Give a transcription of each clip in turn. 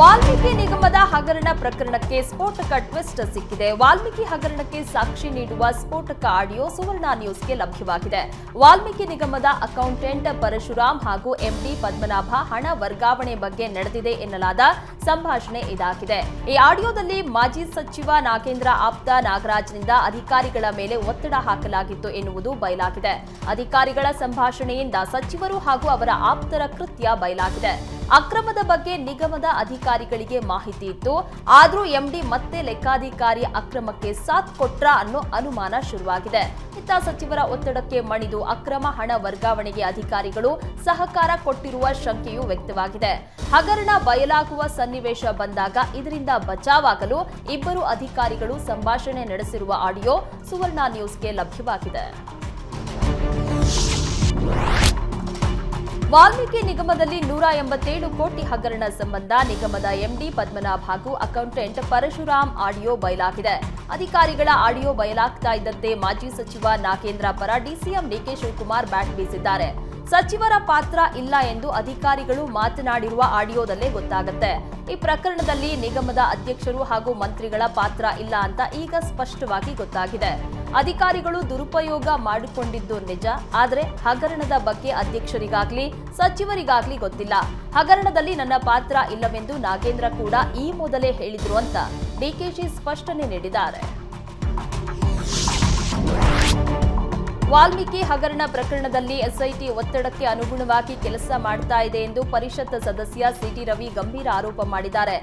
ವಾಲ್ಮೀಕಿ ನಿಗಮದ ಹಗರಣ ಪ್ರಕರಣಕ್ಕೆ ಸ್ಫೋಟಕ ಟ್ವಿಸ್ಟ್ ಸಿಕ್ಕಿದೆ. ವಾಲ್ಮೀಕಿ ಹಗರಣಕ್ಕೆ ಸಾಕ್ಷಿ ನೀಡುವ ಸ್ಫೋಟಕ ಆಡಿಯೋ ಸುವರ್ಣ ನ್ಯೂಸ್ಗೆ ಲಭ್ಯವಾಗಿದೆ. ವಾಲ್ಮೀಕಿ ನಿಗಮದ ಅಕೌಂಟೆಂಟ್ ಪರಶುರಾಮ್ ಹಾಗೂ ಎಂಡಿ ಪದ್ಮನಾಭ ಹಣ ವರ್ಗಾವಣೆ ಬಗ್ಗೆ ನಡೆದಿದೆ ಎನ್ನಲಾದ ಸಂಭಾಷಣೆ ಇದಾಗಿದೆ. ಈ ಆಡಿಯೋದಲ್ಲಿ ಮಾಜಿ ಸಚಿವ ನಾಗೇಂದ್ರ ಆಪ್ತ ನಾಗರಾಜ್ನಿಂದ ಅಧಿಕಾರಿಗಳ ಮೇಲೆ ಒತ್ತಡ ಹಾಕಲಾಗಿತ್ತು ಎನ್ನುವುದು ಬಯಲಾಗಿದೆ. ಅಧಿಕಾರಿಗಳ ಸಂಭಾಷಣೆಯಿಂದ ಸಚಿವರು ಹಾಗೂ ಅವರ ಆಪ್ತರ ಕೃತ್ಯ ಬಯಲಾಗಿದೆ. ಅಕ್ರಮದ ಬಗ್ಗೆ ನಿಗಮದ ಅಧಿಕಾರಿಗಳಿಗೆ ಮಾಹಿತಿ ಇತ್ತು. ಆದರೂ ಎಂಡಿ ಮತ್ತೆ ಲೆಕ್ಕಾಧಿಕಾರಿ ಅಕ್ರಮಕ್ಕೆ ಸಾಥ್ ಕೊಟ್ರ ಅನ್ನೋ ಅನುಮಾನ ಶುರುವಾಗಿದೆ. ಇತ್ತ ಸಚಿವರ ಒತ್ತಡಕ್ಕೆ ಮಣಿದು ಅಕ್ರಮ ಹಣ ವರ್ಗಾವಣೆಗೆ ಅಧಿಕಾರಿಗಳು ಸಹಕಾರ ಕೊಟ್ಟಿರುವ ಶಂಕೆಯೂ ವ್ಯಕ್ತವಾಗಿದೆ. ಹಗರಣ ಬಯಲಾಗುವ ಸನ್ನಿವೇಶ ಬಂದಾಗ ಇದರಿಂದ ಬಚಾವಾಗಲು ಇಬ್ಬರು ಅಧಿಕಾರಿಗಳು ಸಂಭಾಷಣೆ ನಡೆಸಿರುವ ಆಡಿಯೋ ಸುವರ್ಣ ನ್ಯೂಸ್ಗೆ ಲಭ್ಯವಾಗಿದೆ. ವಾಲ್ಮೀಕಿ ನಿಗಮದಲ್ಲಿ ನೂರ ಎಂಬತ್ತೇಳು ಕೋಟಿ ಹಗರಣ ಸಂಬಂಧ ನಿಗಮದ ಎಂಡಿ ಪದ್ಮನಾಭ್ ಹಾಗೂ ಅಕೌಂಟೆಂಟ್ ಪರಶುರಾಮ್ ಆಡಿಯೋ ಬಯಲಾಗಿದೆ. ಅಧಿಕಾರಿಗಳ ಆಡಿಯೋ ಬಯಲಾಗ್ತಾ ಇದ್ದಂತೆ ಮಾಜಿ ಸಚಿವ ನಾಗೇಂದ್ರ ಪರ ಡಿಸಿಎಂ ಡಿಕೆ ಶಿವಕುಮಾರ್ ಬ್ಯಾಟ್ ಬೀಸಿದ್ದಾರೆ. ಸಚಿವರ ಪಾತ್ರ ಇಲ್ಲ ಎಂದು ಅಧಿಕಾರಿಗಳು ಮಾತನಾಡಿರುವ ಆಡಿಯೋದಲ್ಲೇ ಗೊತ್ತಾಗುತ್ತೆ. ಈ ಪ್ರಕರಣದಲ್ಲಿ ನಿಗಮದ ಅಧ್ಯಕ್ಷರು ಹಾಗೂ ಮಂತ್ರಿಗಳ ಪಾತ್ರ ಇಲ್ಲ ಅಂತ ಈಗ ಸ್ಪಷ್ಟವಾಗಿ ಗೊತ್ತಾಗಿದೆ. ಅಧಿಕಾರಿಗಳು ದುರುಪಯೋಗ ಮಾಡಿಕೊಂಡಿದ್ದು ನಿಜ, ಆದರೆ ಹಗರಣದ ಬಗ್ಗೆ ಅಧ್ಯಕ್ಷರಿಗಾಗ್ಲಿ, ಸಚಿವರಿಗಾಗ್ಲಿ ಗೊತ್ತಿಲ್ಲ. ಹಗರಣದಲ್ಲಿ ನನ್ನ ಪಾತ್ರ ಇಲ್ಲವೆಂದು ನಾಗೇಂದ್ರ ಕೂಡ ಈ ಮೊದಲೇ ಹೇಳಿದ್ರು ಅಂತ ಡಿಕೆಶಿ ಸ್ಪಷ್ಟನೆ ನೀಡಿದ್ದಾರೆ. ವಾಲ್ಮೀಕಿ ಹಗರಣ ಪ್ರಕರಣದಲ್ಲಿ ಎಸ್ಐಟಿ ಒತ್ತಡಕ್ಕೆ ಅನುಗುಣವಾಗಿ ಕೆಲಸ ಮಾಡ್ತಾ ಇದೆ ಎಂದು ಪರಿಷತ್ ಸದಸ್ಯ ಸಿಟಿ ರವಿ ಗಂಭೀರ ಆರೋಪ ಮಾಡಿದ್ದಾರೆ.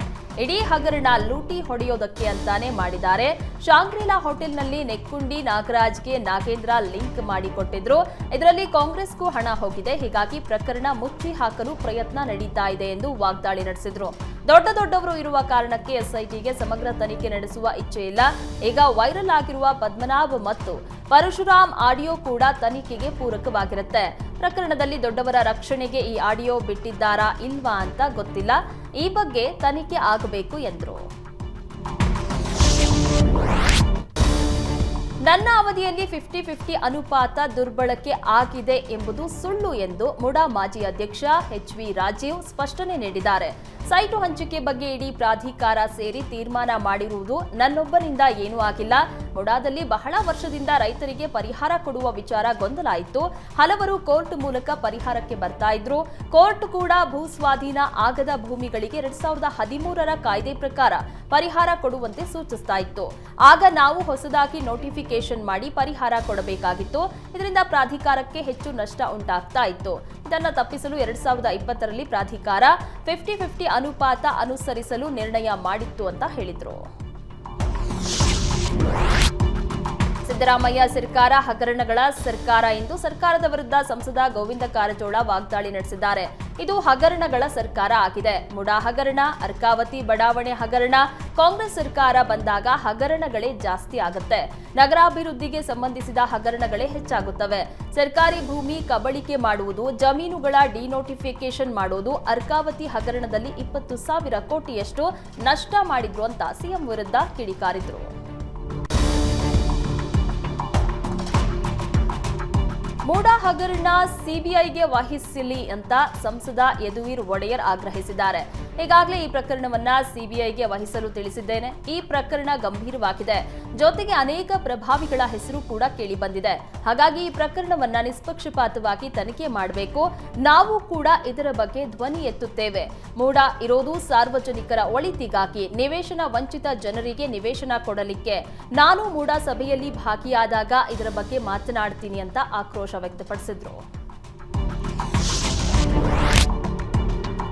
ಇಡೀ ಹಗರಣ ಲೂಟಿ ಹೊಡೆಯೋದಕ್ಕೆ ಅಂತಾನೆ ಮಾಡಿದ್ದಾರೆ. ಶಾಂಗ್ರಿಲಾ ಹೋಟೆಲ್ನಲ್ಲಿ ನೆಕ್ಕುಂಡಿ ನಾಗರಾಜ್ಗೆ ನಾಗೇಂದ್ರ ಲಿಂಕ್ ಮಾಡಿಕೊಟ್ಟಿದ್ರು. ಇದರಲ್ಲಿ ಕಾಂಗ್ರೆಸ್ಗೂ ಹಣ ಹೋಗಿದೆ. ಹೀಗಾಗಿ ಪ್ರಕರಣ ಮುಚ್ಚಿ ಹಾಕಲು ಪ್ರಯತ್ನ ನಡೀತಾ ಇದೆ ಎಂದು ವಾಗ್ದಾಳಿ ನಡೆಸಿದ್ರು. ದೊಡ್ಡ ದೊಡ್ಡವರು ಇರುವ ಕಾರಣಕ್ಕೆ ಎಸ್ಐಟಿಗೆ ಸಮಗ್ರ ತನಿಖೆ ನಡೆಸುವ ಇಚ್ಛೆ ಇಲ್ಲ. ಈಗ ವೈರಲ್ ಆಗಿರುವ ಪದ್ಮನಾಭ್ ಮತ್ತು ಪರಶುರಾಮ್ ಆಡಿಯೋ ಕೂಡ ತನಿಖೆಗೆ ಪೂರಕವಾಗಿರುತ್ತೆ. ಪ್ರಕರಣದಲ್ಲಿ ದೊಡ್ಡವರ ರಕ್ಷಣೆಗೆ ಈ ಆಡಿಯೋ ಬಿಟ್ಟಿದ್ದಾರಾ ಇಲ್ವಾ ಅಂತ ಗೊತ್ತಿಲ್ಲ. ಈ ಬಗ್ಗೆ ತನಿಖೆ ಆಗಬೇಕು ಎಂದರು. ನನ್ನ ಅವಧಿಯಲ್ಲಿ ಫಿಫ್ಟಿ ಫಿಫ್ಟಿ ಅನುಪಾತ ದುರ್ಬಳಕೆ ಆಗಿದೆ ಎಂಬುದು ಸುಳ್ಳು ಎಂದು ಮುಡಾ ಮಾಜಿ ಅಧ್ಯಕ್ಷ ಎಚ್ ವಿ ರಾಜೀವ್ ಸ್ಪಷ್ಟನೆ ನೀಡಿದ್ದಾರೆ. ಸೈಟು ಹಂಚಿಕೆ ಬಗ್ಗೆ ಇಡೀ ಪ್ರಾಧಿಕಾರ ಸೇರಿ ತೀರ್ಮಾನ ಮಾಡಿರುವುದು ನನ್ನೊಬ್ಬರಿಂದ ಏನೂ ಆಗಿಲ್ಲ. ಮೊಡಾದಲ್ಲಿ ಬಹಳ ವರ್ಷದಿಂದ ರೈತರಿಗೆ ಪರಿಹಾರ ಕೊಡುವ ವಿಚಾರ ಗೊಂದಲ ಇತ್ತು ಹಲವರು ಕೋರ್ಟ್ ಮೂಲಕ ಪರಿಹಾರಕ್ಕೆ ಬರ್ತಾ ಇದ್ರು. ಕೋರ್ಟ್ ಕೂಡ ಭೂ ಸ್ವಾಧೀನ ಆಗದ ಭೂಮಿಗಳಿಗೆ ಎರಡ್ ಸಾವಿರದ ಹದಿಮೂರರ ಕಾಯ್ದೆ ಪ್ರಕಾರ ಪರಿಹಾರ ಕೊಡುವಂತೆ ಸೂಚಿಸ್ತಾ ಇತ್ತು. ಆಗ ನಾವು ಹೊಸದಾಗಿ ನೋಟಿಫಿಕೇಶನ್ ಮಾಡಿ ಪರಿಹಾರ ಕೊಡಬೇಕಾಗಿತ್ತು. ಇದರಿಂದ ಪ್ರಾಧಿಕಾರಕ್ಕೆ ಹೆಚ್ಚು ನಷ್ಟ ಉಂಟಾಗ್ತಾ ಇತ್ತು. ಇದನ್ನು ತಪ್ಪಿಸಲು ಎರಡ್ ಸಾವಿರದ ಇಪ್ಪತ್ತರಲ್ಲಿ ಪ್ರಾಧಿಕಾರ ಫಿಫ್ಟಿ ಫಿಫ್ಟಿ ಅನುಪಾತ ಅನುಸರಿಸಲು ನಿರ್ಣಯ ಮಾಡಿತ್ತು ಅಂತ ಹೇಳಿದ್ರು. ಸಿದ್ದರಾಮಯ್ಯ ಸರ್ಕಾರ ಹಗರಣಗಳ ಸರ್ಕಾರ ಎಂದು ಸರ್ಕಾರದ ವಿರುದ್ಧ ಸಂಸದ ಗೋವಿಂದ ಕಾರಜೋಳ ವಾಗ್ದಾಳಿ ನಡೆಸಿದ್ದಾರೆ. ಇದು ಹಗರಣಗಳ ಸರ್ಕಾರ ಆಗಿದೆ. ಮುಡಾ ಹಗರಣ, ಅರ್ಕಾವತಿ ಬಡಾವಣೆ ಹಗರಣ, ಕಾಂಗ್ರೆಸ್ ಸರ್ಕಾರ ಬಂದಾಗ ಹಗರಣಗಳೇ ಜಾಸ್ತಿ ಆಗುತ್ತೆ. ನಗರಾಭಿವೃದ್ಧಿಗೆ ಸಂಬಂಧಿಸಿದ ಹಗರಣಗಳೇ ಹೆಚ್ಚಾಗುತ್ತವೆ. ಸರ್ಕಾರಿ ಭೂಮಿ ಕಬಳಿಕೆ ಮಾಡುವುದು, ಜಮೀನುಗಳ ಡಿನೋಟಿಫಿಕೇಶನ್ ಮಾಡುವುದು ಅರ್ಕಾವತಿ ಹಗರಣದಲ್ಲಿ ಇಪ್ಪತ್ತು ಸಾವಿರ ಕೋಟಿಯಷ್ಟು ನಷ್ಟ ಮಾಡಿದ್ರು ಅಂತ ಸಿಎಂ ವಿರುದ್ಧ ಕಿಡಿಕಾರಿದ್ರು. ಮೂಡಾ ಹಗರಣ ಸಿಬಿಐಗೆ ವಹಿಸಲಿ ಅಂತ ಸಂಸದ ಯದುವೀರ್ ಒಡೆಯರ್ ಆಗ್ರಹಿಸಿದ್ದಾರೆ. ಈಗಾಗಲೇ ಈ ಪ್ರಕರಣವನ್ನ ಸಿಬಿಐಗೆ ವಹಿಸಲು ತಿಳಿಸಿದ್ದೇನೆ. ಈ ಪ್ರಕರಣ ಗಂಭೀರವಾಗಿದೆ. ಜೊತೆಗೆ ಅನೇಕ ಪ್ರಭಾವಿಗಳ ಹೆಸರು ಕೂಡ ಕೇಳಿ ಬಂದಿದೆ ಹಾಗಾಗಿ ಈ ಪ್ರಕರಣವನ್ನ ನಿಷ್ಪಕ್ಷಪಾತವಾಗಿ ತನಿಖೆ ಮಾಡಬೇಕು. ನಾವು ಕೂಡ ಇದರ ಬಗ್ಗೆ ಧ್ವನಿ ಎತ್ತುತ್ತೇವೆ. ಮೂಡಾ ಇರೋದು ಸಾರ್ವಜನಿಕರ ಒಳಿತಿಗಾಗಿ ನಿವೇಶನ ವಂಚಿತ ಜನರಿಗೆ ನಿವೇಶನ ಕೊಡಲಿಕ್ಕೆ. ನಾನು ಮೂಡಾ ಸಭೆಯಲ್ಲಿ ಭಾಗಿಯಾದಾಗ ಇದರ ಬಗ್ಗೆ ಮಾತನಾಡ್ತೀನಿ ಅಂತ ಆಕ್ರೋಶ ವ್ಯಕ್ತಪಡಿಸಿದ್ರು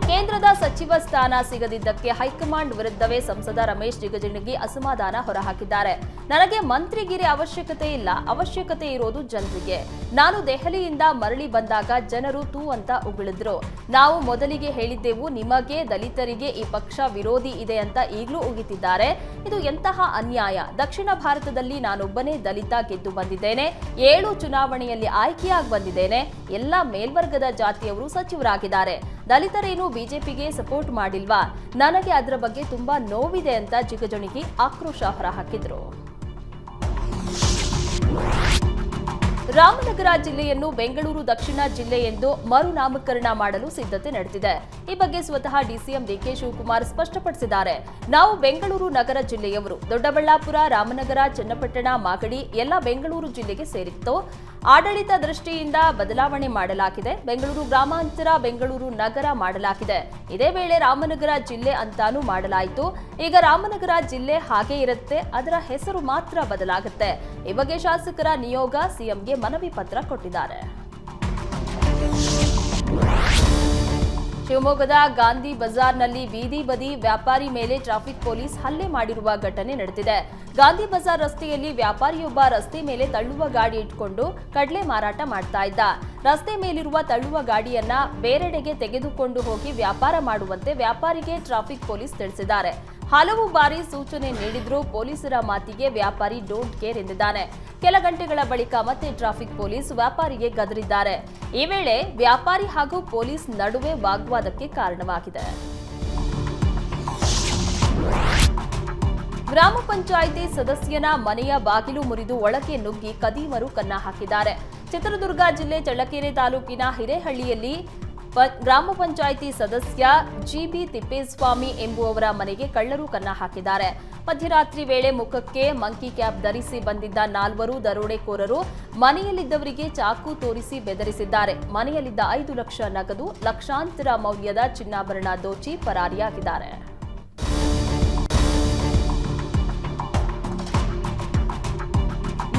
ಕೇಂದ್ರದ ಸಚಿವ ಸ್ಥಾನ ಸಿಗದಿದ್ದಕ್ಕೆ ಹೈಕಮಾಂಡ್ ವಿರುದ್ಧವೇ ಸಂಸದ ರಮೇಶ್ ಜಿಗಜಿಣಗಿ ಅಸಮಾಧಾನ ಹೊರಹಾಕಿದ್ದಾರೆ. ನನಗೆ ಮಂತ್ರಿಗಿರಿ ಅವಶ್ಯಕತೆ ಇಲ್ಲ. ಅವಶ್ಯಕತೆ ಇರೋದು ಜನರಿಗೆ. ನಾನು ದೆಹಲಿಯಿಂದ ಮರಳಿ ಬಂದಾಗ ಜನರು ತೂ ಅಂತ ಉಗುಳಿದ್ರು. ನಾವು ಮೊದಲಿಗೆ ಹೇಳಿದ್ದೆವು, ನಿಮಗೆ ದಲಿತರಿಗೆ ಈ ಪಕ್ಷ ವಿರೋಧಿ ಇದೆ ಅಂತ ಈಗಲೂ ಉಗಿತಿದ್ದಾರೆ. ಇದು ಎಂತಹ ಅನ್ಯಾಯ. ದಕ್ಷಿಣ ಭಾರತದಲ್ಲಿ ನಾನೊಬ್ಬನೇ ದಲಿತ ಗೆದ್ದು ಬಂದಿದ್ದೇನೆ. ಏಳು ಚುನಾವಣೆಯಲ್ಲಿ ಆಯ್ಕೆಯಾಗಿ ಬಂದಿದ್ದೇನೆ. ಎಲ್ಲ ಮೇಲ್ವರ್ಗದ ಜಾತಿಯವರು ಸಚಿವರಾಗಿದ್ದಾರೆ. ದಲಿತರೇನು ಬಿಜೆಪಿಗೆ ಸಪೋರ್ಟ್ ಮಾಡಿಲ್ವಾ? ನನಗೆ ಅದರ ಬಗ್ಗೆ ತುಂಬಾ ನೋವಿದೆ ಅಂತ ಜಿಗಜಣಿಗೆ ಆಕ್ರೋಶ ಹೊರಹಾಕಿದ್ರು. ರಾಮನಗರ ಜಿಲ್ಲೆಯನ್ನು ಬೆಂಗಳೂರು ದಕ್ಷಿಣ ಜಿಲ್ಲೆ ಎಂದು ಮರುನಾಮಕರಣ ಮಾಡಲು ಸಿದ್ಧತೆ ನಡೆದಿದೆ. ಈ ಬಗ್ಗೆ ಸ್ವತಃ ಡಿಸಿಎಂ ಡಿಕೆ ಶಿವಕುಮಾರ್ ಸ್ಪಷ್ಟಪಡಿಸಿದ್ದಾರೆ. ನಾವು ಬೆಂಗಳೂರು ನಗರ ಜಿಲ್ಲೆಯವರು ದೊಡ್ಡಬಳ್ಳಾಪುರ, ರಾಮನಗರ, ಚನ್ನಪಟ್ಟಣ, ಮಾಗಡಿ, ಎಲ್ಲ ಬೆಂಗಳೂರು ಜಿಲ್ಲೆಗೆ ಸೇರಿತ್ತು ಆಡಳಿತ ದೃಷ್ಟಿಯಿಂದ ಬದಲಾವಣೆ ಮಾಡಲಾಗಿದೆ. ಬೆಂಗಳೂರು ಗ್ರಾಮಾಂತರ, ಬೆಂಗಳೂರು ನಗರ ಮಾಡಲಾಗಿದೆ. ಇದೇ ವೇಳೆ ರಾಮನಗರ ಜಿಲ್ಲೆ ಅಂತಾನೂ ಮಾಡಲಾಯಿತು. ಈಗ ರಾಮನಗರ ಜಿಲ್ಲೆ ಹಾಗೆ ಇರುತ್ತೆ, ಅದರ ಹೆಸರು ಮಾತ್ರ ಬದಲಾಗುತ್ತೆ. ಈ ಬಗ್ಗೆ ಶಾಸಕರ ನಿಯೋಗ ಸಿಎಂಗೆ ಮನವಿ ಪತ್ರ ಕೊಟ್ಟಿದ್ದಾರೆ. ಶಿವಮೊಗ್ಗದ ಗಾಂಧಿ ಬಜಾರ್ನಲ್ಲಿ ಬೀದಿ ಬದಿ ವ್ಯಾಪಾರಿ ಮೇಲೆ ಟ್ರಾಫಿಕ್ ಪೊಲೀಸ್ ಹಲ್ಲೆ ಮಾಡಿರುವ ಘಟನೆ ನಡೆದಿದೆ. ಗಾಂಧಿ ಬಜಾರ್ ರಸ್ತೆಯಲ್ಲಿ ವ್ಯಾಪಾರಿಯೊಬ್ಬ ರಸ್ತೆ ಮೇಲೆ ತಳ್ಳುವ ಗಾಡಿ ಇಟ್ಕೊಂಡು ಕಡಲೆ ಮಾರಾಟ ಮಾಡ್ತಾ ಇದ್ದ. ರಸ್ತೆ ಮೇಲಿರುವ ತಳ್ಳುವ ಗಾಡಿಯನ್ನ ಬೇರೆಡೆಗೆ ತೆಗೆದುಕೊಂಡು ಹೋಗಿ ವ್ಯಾಪಾರ ಮಾಡುವಂತೆ ವ್ಯಾಪಾರಿಗೆ ಟ್ರಾಫಿಕ್ ಪೊಲೀಸ್ ತಿಳಿಸಿದ್ದಾರೆ. ಹಲವು ಬಾರಿ ಸೂಚನೆ ನೀಡಿದ್ರೂ ಪೊಲೀಸರ ಮಾತಿಗೆ ವ್ಯಾಪಾರಿ ಡೋಂಟ್ ಕೇರ್ ಎಂದಿದ್ದಾನೆ. ಕೆಲ ಗಂಟೆಗಳ ಬಳಿಕ ಮತ್ತೆ ಟ್ರಾಫಿಕ್ ಪೊಲೀಸ್ ವ್ಯಾಪಾರಿಗೆ ಗದರಿದ್ದಾರೆ. ಈ ವೇಳೆ ವ್ಯಾಪಾರಿ ಹಾಗೂ ಪೊಲೀಸ್ ನಡುವೆ ವಾಗ್ವಾದಕ್ಕೆ ಕಾರಣವಾಗಿದೆ. ಗ್ರಾಮ ಪಂಚಾಯಿತಿ ಸದಸ್ಯನ ಮನೆಯ ಬಾಗಿಲು ಮುರಿದು ಒಳಕ್ಕೆ ನುಗ್ಗಿ ಕದೀಮರು ಕನ್ನ ಹಾಕಿದ್ದಾರೆ. ಚಿತ್ರದುರ್ಗ ಜಿಲ್ಲೆ ಚಳ್ಳಕೆರೆ ತಾಲೂಕಿನ ಹಿರೇಹಳ್ಳಿಯಲ್ಲಿ ಗ್ರಾಮ ಪಂಚಾಯಿತಿ ಸದಸ್ಯ ಜಿಬಿ ತಿಪ್ಪೇಸ್ವಾಮಿ ಎಂಬುವವರ ಮನೆಗೆ ಕಳ್ಳರು ಕನ್ನ ಹಾಕಿದ್ದಾರೆ. ಮಧ್ಯರಾತ್ರಿ ವೇಳೆ ಮುಖಕ್ಕೆ ಮಂಕಿ ಕ್ಯಾಪ್ ಧರಿಸಿ ಬಂದಿದ್ದ ನಾಲ್ವರು ದರೋಡೆಕೋರರು ಮನೆಯಲ್ಲಿದ್ದವರಿಗೆ ಚಾಕು ತೋರಿಸಿ ಬೆದರಿಸಿದ್ದಾರೆ. ಮನೆಯಲ್ಲಿದ್ದ ಐದು ಲಕ್ಷ ನಗದು, ಲಕ್ಷಾಂತರ ಮೌಲ್ಯದ ಚಿನ್ನಾಭರಣ ದೋಚಿ ಪರಾರಿಯಾಗಿದ್ದಾರೆ.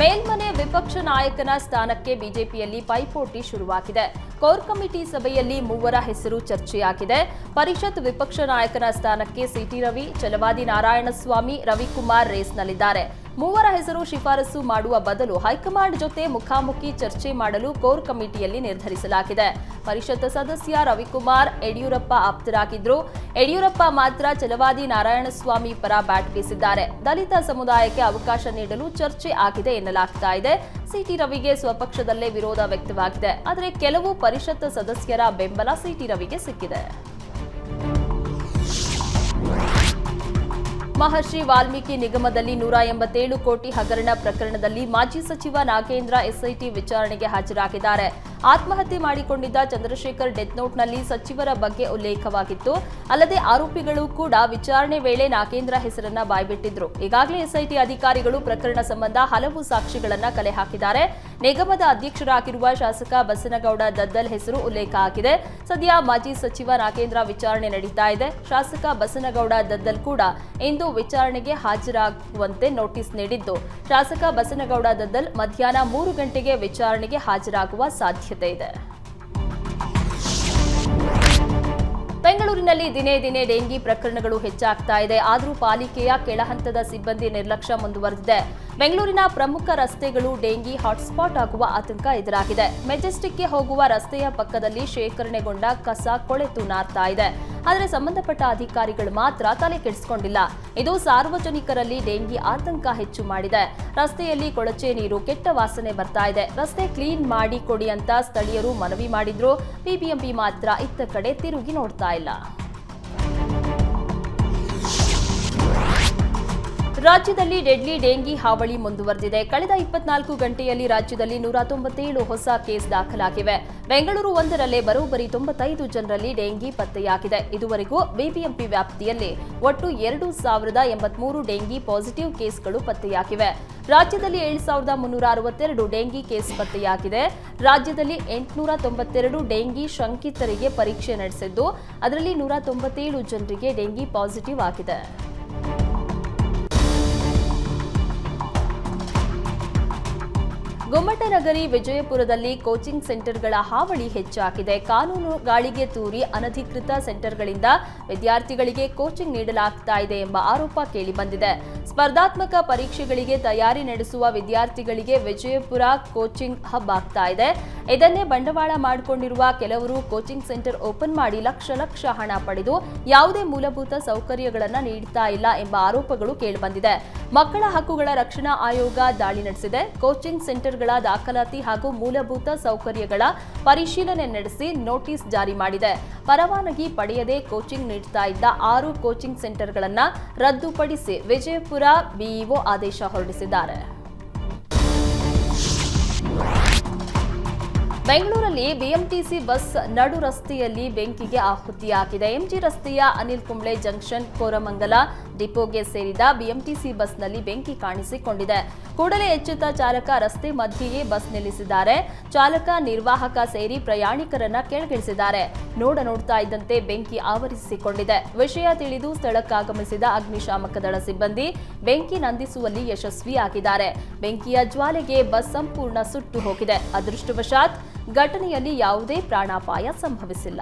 ಮೇಲ್ಮನೆ ವಿಪಕ್ಷ ನಾಯಕನ ಸ್ಥಾನಕ್ಕೆ ಬಿಜೆಪಿಯಲ್ಲಿ ಪೈಪೋಟಿ ಶುರುವಾಗಿದೆ. ಕೋರ್ ಕಮಿಟಿ ಸಭೆಯಲ್ಲಿ ಮೂವರ ಹೆಸರು ಚರ್ಚೆಯಾಗಿದೆ. ಪರಿಷತ್ ವಿಪಕ್ಷ ನಾಯಕನ ಸ್ಥಾನಕ್ಕೆ ಸಿಟಿ ರವಿ, ಚಲವಾದಿ ನಾರಾಯಣಸ್ವಾಮಿ, ರವಿಕುಮಾರ್ ರೇಸ್ನಲ್ಲಿದ್ದಾರೆ. ಮೂವರ ಹೆಸರು ಶಿಫಾರಸು ಮಾಡುವ ಬದಲು ಹೈಕಮಾಂಡ್ ಜೊತೆ ಮುಖಾಮುಖಿ ಚರ್ಚೆ ಮಾಡಲು ಕೋರ್ ಕಮಿಟಿಯಲ್ಲಿ ನಿರ್ಧರಿಸಲಾಗಿದೆ. ಪರಿಷತ್ ಸದಸ್ಯ ರವಿಕುಮಾರ್ ಯಡಿಯೂರಪ್ಪ ಆಪ್ತರಾಗಿದ್ರು ಯಡಿಯೂರಪ್ಪ ಮಾತ್ರ ಚಲವಾದಿ ನಾರಾಯಣಸ್ವಾಮಿ ಪರ ಬ್ಯಾಟ್ ಬೀಸಿದ್ದಾರೆ. ದಲಿತ ಸಮುದಾಯಕ್ಕೆ ಅವಕಾಶ ನೀಡಲು ಚರ್ಚೆ ಆಗಿದೆ ಎನ್ನಲಾಗ್ತಾ ಇದೆ. ಸಿಟಿ ರವಿಗೆ ಸ್ವಪಕ್ಷದಲ್ಲೇ ವಿರೋಧ ವ್ಯಕ್ತವಾಗಿದೆ. ಆದರೆ ಕೆಲವು ಪರಿಷತ್ ಸದಸ್ಯರ ಬೆಂಬಲ ಸಿಟಿ ರವಿಗೆ ಸಿಕ್ಕಿದೆ. ಮಹರ್ಷಿ ವಾಲ್ಮೀಕಿ ನಿಗಮದಲ್ಲಿ ನೂರ ಎಂಬತ್ತೇಳು ಕೋಟಿ ಹಗರಣ ಪ್ರಕರಣದಲ್ಲಿ ಮಾಜಿ ಸಚಿವ ನಾಗೇಂದ್ರ ಎಸ್ಐಟಿ ವಿಚಾರಣೆಗೆ ಹಾಜರಾಗಿದ್ದಾರೆ. ಆತ್ಮಹತ್ಯೆ ಮಾಡಿಕೊಂಡಿದ್ದ ಚಂದ್ರಶೇಖರ್ ಡೆತ್ ನೋಟ್ನಲ್ಲಿ ಸಚಿವರ ಬಗ್ಗೆ ಉಲ್ಲೇಖವಾಗಿತ್ತು. ಅಲ್ಲದೆ ಆರೋಪಿಗಳು ಕೂಡ ವಿಚಾರಣೆ ವೇಳೆ ನಾಗೇಂದ್ರ ಹೆಸರನ್ನ ಬಾಯ್ಬಿಟ್ಟಿದ್ರು. ಈಗಾಗಲೇ ಎಸ್ಐಟಿ ಅಧಿಕಾರಿಗಳು ಪ್ರಕರಣ ಸಂಬಂಧ ಹಲವು ಸಾಕ್ಷಿಗಳನ್ನ ಕಲೆ ಹಾಕಿದ್ದಾರೆ. ನಿಗಮದ ಅಧ್ಯಕ್ಷರಾಗಿರುವ ಶಾಸಕ ಬಸನಗೌಡ ದದ್ದಲ್ ಹೆಸರು ಉಲ್ಲೇಖ ಆಗಿದೆ. ಸದ್ಯ ಮಾಜಿ ಸಚಿವ ನಾಗೇಂದ್ರ ವಿಚಾರಣೆ ನಡೀತಾ ಇದೆ. ಶಾಸಕ ಬಸನಗೌಡ ದದ್ದಲ್ ಕೂಡ ಇಂದು ವಿಚಾರಣೆಗೆ ಹಾಜರಾಗುವಂತೆ ನೋಟಿಸ್ ನೀಡಿದ್ದು. ಶಾಸಕ ಬಸನಗೌಡ ದದ್ದಲ್ ಮಧ್ಯಾಹ್ನ ಮೂರು ಗಂಟೆಗೆ ವಿಚಾರಣೆಗೆ ಹಾಜರಾಗುವ ಸಾಧ್ಯತೆ ಇದೆ. ಬೆಂಗಳೂರಿನಲ್ಲಿ ದಿನೇ ದಿನೇ ಡೆಂಗಿ ಪ್ರಕರಣಗಳು ಹೆಚ್ಚಾಗ್ತಾ ಇದೆ. ಆದರೂ ಪಾಲಿಕೆಯ ಕೆಳಹಂತದ ಸಿಬ್ಬಂದಿ ನಿರ್ಲಕ್ಷ್ಯ ಮುಂದುವರೆದಿದೆ. ಬೆಂಗಳೂರಿನ ಪ್ರಮುಖ ರಸ್ತೆಗಳು ಡೆಂಗಿ ಹಾಟ್ಸ್ಪಾಟ್ ಆಗುವ ಆತಂಕ ಎದುರಾಗಿದೆ. ಮೆಜೆಸ್ಟಿಕ್ಗೆ ಹೋಗುವ ರಸ್ತೆಯ ಪಕ್ಕದಲ್ಲಿ ಶೇಖರಣೆಗೊಂಡ ಕಸ ಕೊಳೆತು ನಾರ್ತಾ ಇದೆ. ಆದರೆ ಸಂಬಂಧಪಟ್ಟ ಅಧಿಕಾರಿಗಳು ಮಾತ್ರ ತಲೆ ಕೆಡಿಸಿಕೊಂಡಿಲ್ಲ. ಇದು ಸಾರ್ವಜನಿಕರಲ್ಲಿ ಡೆಂಗಿ ಆತಂಕ ಹೆಚ್ಚು ಮಾಡಿದೆ. ರಸ್ತೆಯಲ್ಲಿ ಕೊಳಚೆ ನೀರು, ಕೆಟ್ಟ ವಾಸನೆ ಬರ್ತಾ ಇದೆ. ರಸ್ತೆ ಕ್ಲೀನ್ ಮಾಡಿ ಕೊಡಿ ಅಂತ ಸ್ಥಳೀಯರು ಮನವಿ ಮಾಡಿದ್ರು. ಬಿಬಿಎಂಪಿ ಮಾತ್ರ ಇತ್ತ ಕಡೆ ತಿರುಗಿ ನೋಡ್ತಾ ಇಲ್ಲ ರಾಜ್ಯದಲ್ಲಿ ಡೆಡ್ಲಿ ಡೆಂಗಿ ಹಾವಳಿ ಮುಂದುವರೆದಿದೆ. ಕಳೆದ ಇಪ್ಪತ್ನಾಲ್ಕು ಗಂಟೆಯಲ್ಲಿ ರಾಜ್ಯದಲ್ಲಿ ನೂರ ತೊಂಬತ್ತೇಳು ಹೊಸ ಕೇಸ್ ದಾಖಲಾಗಿವೆ. ಬೆಂಗಳೂರು ಒಂದರಲ್ಲೇ ಬರೋಬ್ಬರಿ ತೊಂಬತ್ತೈದು ಜನರಲ್ಲಿ ಡೆಂಗಿ ಪತ್ತೆಯಾಗಿದೆ. ಇದುವರೆಗೂ ಬಿಬಿಎಂಪಿ ವ್ಯಾಪ್ತಿಯಲ್ಲಿ ಒಟ್ಟು ಎರಡು ಸಾವಿರದ ಎಂಬತ್ಮೂರು ಡೆಂಗಿ ಪಾಸಿಟಿವ್ ಕೇಸ್ಗಳು ಪತ್ತೆಯಾಗಿವೆ. ರಾಜ್ಯದಲ್ಲಿ ಏಳು ಸಾವಿರದ ಮುನ್ನೂರ ಅರವತ್ತೆರಡು ಡೆಂಗಿ ಕೇಸ್ ಪತ್ತೆಯಾಗಿದೆ. ರಾಜ್ಯದಲ್ಲಿ ಎಂಟುನೂರ ತೊಂಬತ್ತೆರಡು ಡೆಂಗಿ ಶಂಕಿತರಿಗೆ ಪರೀಕ್ಷೆ ನಡೆಸಿದ್ದು, ಅದರಲ್ಲಿ ನೂರ ತೊಂಬತ್ತೇಳು ಜನರಿಗೆ ಡೆಂಗಿ ಪಾಸಿಟಿವ್ ಆಗಿದೆ. ಗುಮ್ಮಟನಗರಿ ವಿಜಯಪುರದಲ್ಲಿ ಕೋಚಿಂಗ್ ಸೆಂಟರ್ಗಳ ಹಾವಳಿ ಹೆಚ್ಚಾಗಿದೆ. ಕಾನೂನು ಗಾಳಿಗೆ ತೂರಿ ಅನಧಿಕೃತ ಸೆಂಟರ್ಗಳಿಂದ ವಿದ್ಯಾರ್ಥಿಗಳಿಗೆ ಕೋಚಿಂಗ್ ನೀಡಲಾಗ್ತಾ ಇದೆ ಎಂಬ ಆರೋಪ ಕೇಳಿಬಂದಿದೆ ಸ್ಪರ್ಧಾತ್ಮಕ ಪರೀಕ್ಷೆಗಳಿಗೆ ತಯಾರಿ ನಡೆಸುವ ವಿದ್ಯಾರ್ಥಿಗಳಿಗೆ ವಿಜಯಪುರ ಕೋಚಿಂಗ್ ಹಬ್ ಆಗ್ತಾ ಇದೆ. ಇದನ್ನೇ ಬಂಡವಾಳ ಮಾಡಿಕೊಂಡಿರುವ ಕೆಲವರು ಕೋಚಿಂಗ್ ಸೆಂಟರ್ ಓಪನ್ ಮಾಡಿ ಲಕ್ಷ ಲಕ್ಷ ಹಣ ಪಡೆದು ಯಾವುದೇ ಮೂಲಭೂತ ಸೌಕರ್ಯಗಳನ್ನು ನೀಡ್ತಾ ಇಲ್ಲ ಎಂಬ ಆರೋಪಗಳು ಕೇಳಿಬಂದಿದೆ ಮಕ್ಕಳ ಹಕ್ಕುಗಳ ರಕ್ಷಣಾ ಆಯೋಗ ದಾಳಿ ನಡೆಸಿದೆ. ಕೋಚಿಂಗ್ ಸೆಂಟರ್ಗಳ ದಾಖಲಾತಿ ಹಾಗೂ ಮೂಲಭೂತ ಸೌಕರ್ಯಗಳ ಪರಿಶೀಲನೆ ನಡೆಸಿ ನೋಟಿಸ್ ಜಾರಿ ಮಾಡಿದೆ. ಪರವಾನಗಿ ಪಡೆಯದೆ ಕೋಚಿಂಗ್ ನೀಡ್ತಾ ಇದ್ದ ಆರು ಕೋಚಿಂಗ್ ಸೆಂಟರ್ಗಳನ್ನು ರದ್ದುಪಡಿಸಿ ವಿಜಯಪುರ ಬಿಇಒ ಆದೇಶ ಹೊರಡಿಸಿದ್ದಾರೆ. ಬೆಂಗಳೂರಲ್ಲಿ ಬಿಎಂಟಿಸಿ ಬಸ್ ನಡು ರಸ್ತೆಯಲ್ಲಿ ಬೆಂಕಿಗೆ ಆಹುತಿಯಾಗಿದೆ ಎಂಜಿ ರಸ್ತೆಯ ಅನಿಲ್ ಕುಂಬ್ಳೆ ಜಂಕ್ಷನ್, ಕೋರಮಂಗಲ ಡಿಪೋಗೆ ಸೇರಿದ ಬಿಎಂಟಿಸಿ ಬಸ್ನಲ್ಲಿ ಬೆಂಕಿ ಕಾಣಿಸಿಕೊಂಡಿದೆ. ಕೂಡಲೇ ಎಚ್ಚೆತ್ತ ಚಾಲಕ ರಸ್ತೆ ಮಧ್ಯೆಯೇ ಬಸ್ ನಿಲ್ಲಿಸಿದ್ದಾರೆ. ಚಾಲಕ, ನಿರ್ವಾಹಕ ಸೇರಿ ಪ್ರಯಾಣಿಕರನ್ನ ಕೆಳಗಿಳಿಸಿದ್ದಾರೆ. ನೋಡ ನೋಡ್ತಾ ಇದ್ದಂತೆ ಬೆಂಕಿ ಆವರಿಸಿಕೊಂಡಿದೆ. ವಿಷಯ ತಿಳಿದು ಸ್ಥಳಕ್ಕಾಗಮಿಸಿದ ಅಗ್ನಿಶಾಮಕ ದಳ ಸಿಬ್ಬಂದಿ ಬೆಂಕಿ ನಂದಿಸುವಲ್ಲಿ ಯಶಸ್ವಿಯಾಗಿದ್ದಾರೆ. ಬೆಂಕಿಯ ಜ್ವಾಲೆಗೆ ಬಸ್ ಸಂಪೂರ್ಣ ಸುಟ್ಟು ಹೋಗಿದೆ. ಅದೃಷ್ಟವಶಾತ್ ಘಟನೆಯಲ್ಲಿ ಯಾವುದೇ ಪ್ರಾಣಾಪಾಯ ಸಂಭವಿಸಿಲ್ಲ.